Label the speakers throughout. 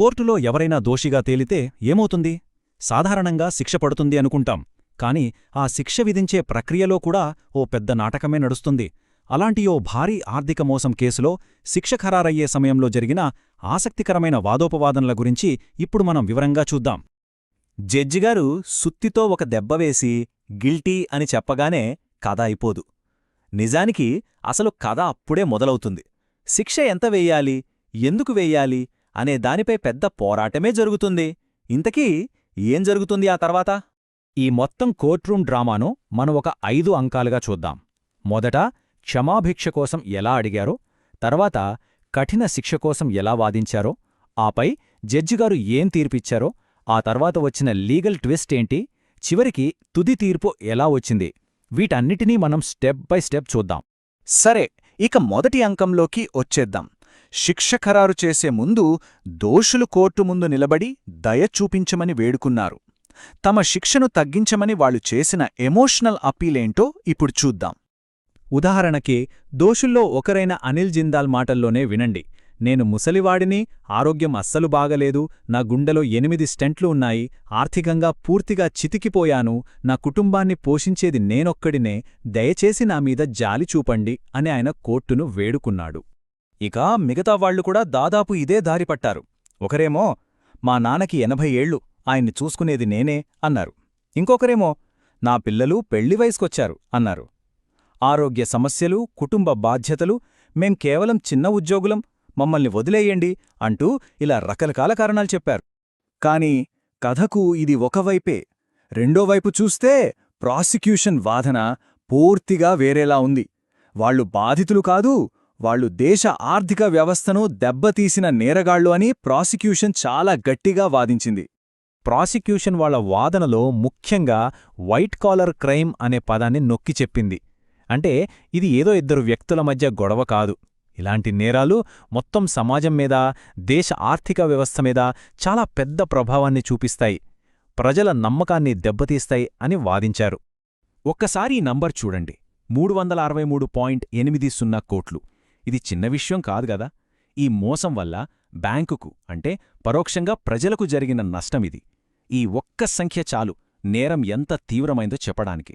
Speaker 1: కోర్టులో ఎవరైనా దోషిగా తేలితే ఏమవుతుంది? సాధారణంగా శిక్ష పడుతుంది అనుకుంటాం. కాని ఆ శిక్ష విధించే ప్రక్రియలో కూడా ఓ పెద్ద నాటకమే నడుస్తుంది. అలాంటి ఓ భారీ ఆర్థిక మోసం కేసులో శిక్ష ఖరారయ్యే సమయంలో జరిగిన ఆసక్తికరమైన వాదోపవాదనల గురించి ఇప్పుడు మనం వివరంగా చూద్దాం.
Speaker 2: జడ్జిగారు సుత్తితో ఒక దెబ్బ వేసి గిల్టీ అని చెప్పగానే కథ అయిపోదు. నిజానికి అసలు కథ అప్పుడే మొదలవుతుంది. శిక్ష ఎంత వేయాలి? ఎందుకు వెయ్యాలి అనే దానిపై పెద్ద పోరాటమే జరుగుతుంది. ఇంతకీ ఏం జరుగుతుంది ఆ తర్వాత?
Speaker 1: ఈ మొత్తం కోర్ట్రూమ్ డ్రామాను మనం ఒక ఐదు అంకాలుగా చూద్దాం. మొదట క్షమాభిక్ష కోసం ఎలా అడిగారో తర్వాత కఠిన శిక్ష కోసం ఎలా వాదించారో ఆపై జడ్జిగారు ఏం తీర్పిచ్చారో ఆ తర్వాత వచ్చిన లీగల్ ట్విస్ట్ ఏంటి చివరికి తుది తీర్పు ఎలా వచ్చింది వీటన్నిటినీ మనం స్టెప్ బై స్టెప్ చూద్దాం.
Speaker 2: సరే ఇక మొదటి అంకంలోకి వచ్చేద్దాం. శిక్ష ఖరారు చేసే ముందు దోషులు కోర్టు ముందు నిలబడి దయ చూపించమని వేడుకున్నారు. తమ శిక్షను తగ్గించమని వాళ్ళు చేసిన ఎమోషనల్ అప్పీలేంటో ఇప్పుడు చూద్దాం.
Speaker 1: ఉదాహరణకి దోషుల్లో ఒకరైన అనిల్ జిందాల్ మాటల్లోనే వినండి. నేను ముసలివాడిని ఆరోగ్యం అస్సలు బాగలేదు నా గుండెలో ఎనిమిది స్టెంట్లు ఉన్నాయి ఆర్థికంగా పూర్తిగా చితికిపోయాను నా కుటుంబాన్ని పోషించేది నేనొక్కడినే దయచేసి నా మీద జాలి చూపండి అని ఆయన కోర్టును వేడుకున్నాడు.
Speaker 2: ఇక మిగతా వాళ్ళు కూడా దాదాపు ఇదే దారి పట్టారు. ఒకరేమో మా నాన్నకి ఎనభై ఏళ్ళు ఆయన్ని చూసుకునేది నేనే అన్నారు. ఇంకొకరేమో నా పిల్లలు పెళ్ళి వయసుకొచ్చారు అన్నారు. ఆరోగ్య సమస్యలు కుటుంబ బాధ్యతలు మేం కేవలం చిన్న ఉద్యోగులం మమ్మల్ని వదిలేయండి అంటూ ఇలా రకరకాల కారణాలు చెప్పారు. కాని కథకు ఇది ఒకవైపే రెండోవైపు చూస్తే ప్రాసిక్యూషన్ వాదన పూర్తిగా వేరేలా ఉంది. వాళ్ళు బాధితులు కాదు వాళ్ళు దేశ ఆర్థిక వ్యవస్థను దెబ్బతీసిన నేరగాళ్ళు అని ప్రాసిక్యూషన్ చాలా గట్టిగా వాదించింది.
Speaker 1: ప్రాసిక్యూషన్ వాళ్ళ వాదనలో ముఖ్యంగా వైట్ కాలర్ క్రైమ్ అనే పదాన్ని నొక్కి చెప్పింది. అంటే ఇది ఏదో ఇద్దరు వ్యక్తుల మధ్య గొడవ కాదు. ఇలాంటి నేరాలు మొత్తం సమాజం మీద దేశ ఆర్థిక వ్యవస్థ మీద చాలా పెద్ద ప్రభావాన్ని చూపిస్తాయి. ప్రజల నమ్మకాన్ని దెబ్బతీస్తాయి అని వాదించారు. ఒక్కసారి ఈ నంబర్ చూడండి. మూడు వందల అరవై మూడు పాయింట్ ఎనిమిది సున్నా కోట్లు. ఇది చిన్న విషయం కాదు గదా ఈ మోసం వల్ల బ్యాంకుకు అంటే పరోక్షంగా ప్రజలకు జరిగిన నష్టమిది ఈ ఒక్క సంఖ్య చాలు నేరం ఎంత తీవ్రమైందో చెప్పడానికి.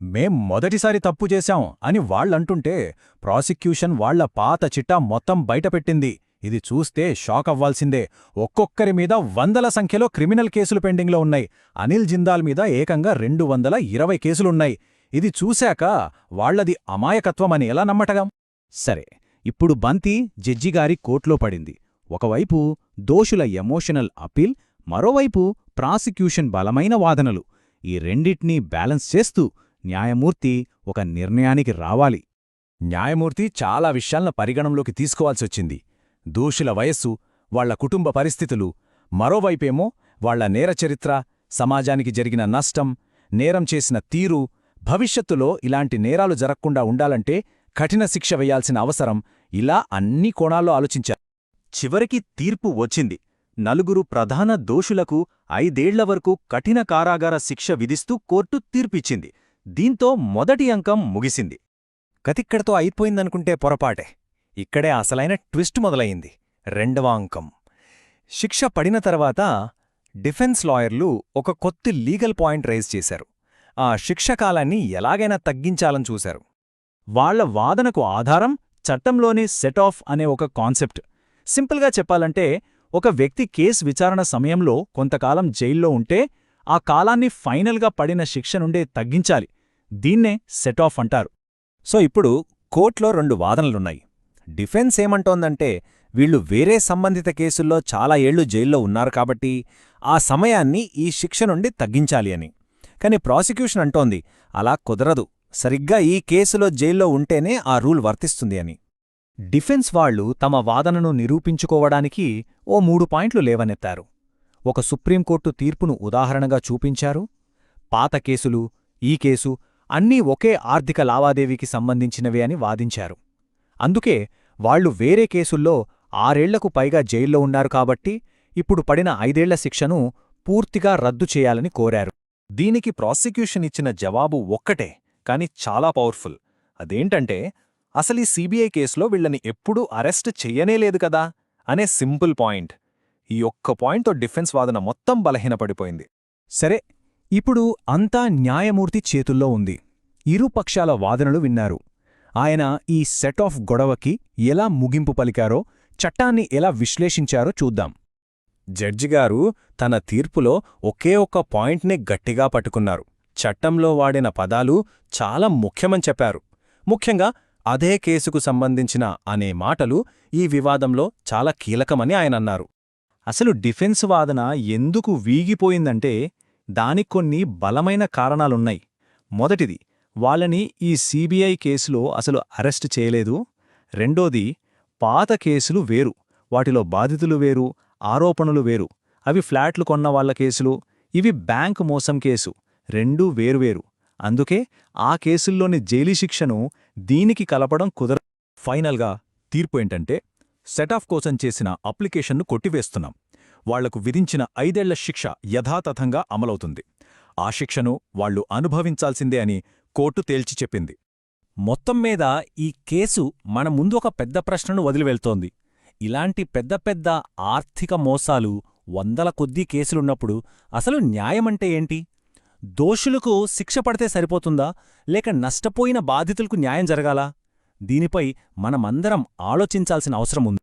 Speaker 2: మేం మొదటిసారి తప్పు చేశాం అని వాళ్ళంటుంటే ప్రాసిక్యూషన్ వాళ్ళ పాత చిట్టా మొత్తం బయటపెట్టింది. ఇది చూస్తే షాక్ అవ్వాల్సిందే. ఒక్కొక్కరి మీద వందల సంఖ్యలో క్రిమినల్ కేసులు పెండింగ్లో ఉన్నాయి. అనిల్ జిందాల్ మీద ఏకంగా రెండు వందల ఇరవై కేసులున్నాయి. ఇది చూశాక వాళ్ళది అమాయకత్వమని ఎలా నమ్మటగం
Speaker 1: సరే ఇప్పుడు బంతి జడ్జిగారి కోర్టులో పడింది. ఒకవైపు దోషుల ఎమోషనల్ అపీల్ మరోవైపు ప్రాసిక్యూషన్ బలమైన వాదనలు. ఈ రెండిట్నీ బ్యాలెన్స్ చేస్తూ న్యాయమూర్తి ఒక నిర్ణయానికి రావాలి.
Speaker 2: న్యాయమూర్తి చాలా విషయాలను పరిగణంలోకి తీసుకోవాల్సొచ్చింది దోషుల వయస్సు వాళ్ళ కుటుంబ పరిస్థితులు మరోవైపేమో వాళ్ళ నేరచరిత్ర సమాజానికి జరిగిన నష్టం నేరం చేసిన తీరు భవిష్యత్తులో ఇలాంటి నేరాలు జరగకుండా ఉండాలంటే కఠిన శిక్ష వేయాల్సిన అవసరం ఇలా అన్ని కోణాల్లో ఆలోచించారు. చివరికి తీర్పు వచ్చింది. నలుగురు ప్రధాన దోషులకు ఐదేళ్ళ వరకు కఠిన కారాగార శిక్ష విధిస్తూ కోర్టు తీర్పిచ్చింది. దీంతో మొదటి అంకం ముగిసింది. కతిక్కడతో అయిపోయిందనుకుంటే పొరపాటే. ఇక్కడే అసలైన ట్విస్ట్ మొదలయింది రెండవ అంకం. శిక్ష పడిన తర్వాత డిఫెన్స్ లాయర్లు ఒక కొత్త లీగల్ పాయింట్ రైజ్ చేశారు. ఆ శిక్షకాలాన్ని ఎలాగైనా తగ్గించాలని చూశారు. వాళ్ళ వాదనకు ఆధారం చట్టంలోని సెట్ ఆఫ్ అనే ఒక కాన్సెప్ట్. సింపుల్గా చెప్పాలంటే ఒక వ్యక్తి కేసు విచారణ సమయంలో కొంతకాలం జైల్లో ఉంటే ఆ కాలాన్ని ఫైనల్గా పడిన శిక్ష నుండే తగ్గించాలి. దీన్నే సెట్ ఆఫ్ అంటారు. సో ఇప్పుడు కోర్టులో రెండు వాదనలున్నాయి. డిఫెన్స్ ఏమంటోందంటే వీళ్ళు వేరే సంబంధిత కేసుల్లో చాలా ఏళ్ళు జైల్లో ఉన్నారు కాబట్టి ఆ సమయాన్ని ఈ శిక్ష నుండి తగ్గించాలి అని. కాని ప్రాసిక్యూషన్ అంటోంది అలా కుదరదు. సరిగ్గా ఈ కేసులో జైల్లో ఉంటేనే ఆ రూల్ వర్తిస్తుంది అని. డిఫెన్స్ వాళ్ళు తమ వాదనను నిరూపించుకోవడానికి ఓ మూడు పాయింట్లు లేవనెత్తారు. ఒక సుప్రీంకోర్టు తీర్పును ఉదాహరణగా చూపించారు. పాత కేసులు ఈ కేసు అన్నీ ఒకే ఆర్థిక లావాదేవీకి సంబంధించినవే అని వాదించారు. అందుకే వాళ్ళు వేరే కేసుల్లో ఆరేళ్ళకు పైగా జైల్లో ఉన్నారు కాబట్టి ఇప్పుడు పడిన ఐదేళ్ళ శిక్షను పూర్తిగా రద్దు చేయాలని కోరారు. దీనికి ప్రాసిక్యూషన్ ఇచ్చిన జవాబు ఒక్కటే. కాని చాలా పవర్ఫుల్. అదేంటంటే అసలీ సీబీఐ కేసులో వీళ్ళని ఎప్పుడూ అరెస్ట్ చెయ్యనేలేదు కదా అనే సింపుల్ పాయింట్.
Speaker 3: ఈ ఒక్క పాయింట్తో డిఫెన్స్ వాదన మొత్తం బలహీనపడిపోయింది.
Speaker 1: సరే ఇప్పుడు అంతా న్యాయమూర్తి చేతుల్లో ఉంది. ఇరుపక్షాల వాదనలు విన్నారు. ఆయన ఈ సెట్ ఆఫ్ గొడవకి ఎలా ముగింపు పలికారో చట్టాన్ని ఎలా విశ్లేషించారో చూద్దాం.
Speaker 3: జడ్జిగారు తన తీర్పులో ఒకే ఒక్క పాయింట్నే గట్టిగా పట్టుకున్నారు. చట్టంలో వాడిన పదాలు చాలా ముఖ్యమని చెప్పారు. ముఖ్యంగా అదే కేసుకు సంబంధించిన అనే మాటలు ఈ వివాదంలో చాలా కీలకమని ఆయన అన్నారు.
Speaker 1: అసలు డిఫెన్స్ వాదన ఎందుకు వీగిపోయిందంటే దానికి కొన్ని బలమైన కారణాలున్నాయి. మొదటిది వాళ్ళని ఈ సీబీఐ కేసులో అసలు అరెస్ట్ చేయలేదు. రెండోది పాత కేసులు వేరు వాటిలో బాధితులు వేరు ఆరోపణలు వేరు. అవి ఫ్లాట్లు కొన్న వాళ్ళ కేసులు ఇవి బ్యాంకు మోసం కేసు. రెండూ వేరువేరు. అందుకే ఆ కేసుల్లోని జైలు శిక్షను దీనికి కలపడం కుదర
Speaker 2: ఫైనల్గా తీర్పు ఏంటంటే సెటాఫ్ కోసం చేసిన అప్లికేషన్ను కొట్టివేస్తున్నాం. వాళ్ళకు విధించిన ఐదేళ్ళ శిక్ష యథాతథంగా అమలవుతుంది. ఆ శిక్షను వాళ్ళు అనుభవించాల్సిందే అని కోర్టు తేల్చి చెప్పింది.
Speaker 4: మొత్తం మీద ఈ కేసు మన ముందు ఒక పెద్ద ప్రశ్నను వదిలివెళ్తోంది. ఇలాంటి పెద్ద పెద్ద ఆర్థిక మోసాలు వందల కొద్దీ కేసులున్నప్పుడు అసలు న్యాయమంటే ఏంటి? దోషులకు శిక్ష పడితే సరిపోతుందా? లేక నష్టపోయిన బాధితులకు న్యాయం జరగాలా? దీనిపై మనమందరం ఆలోచించాల్సిన అవసరం ఉంది.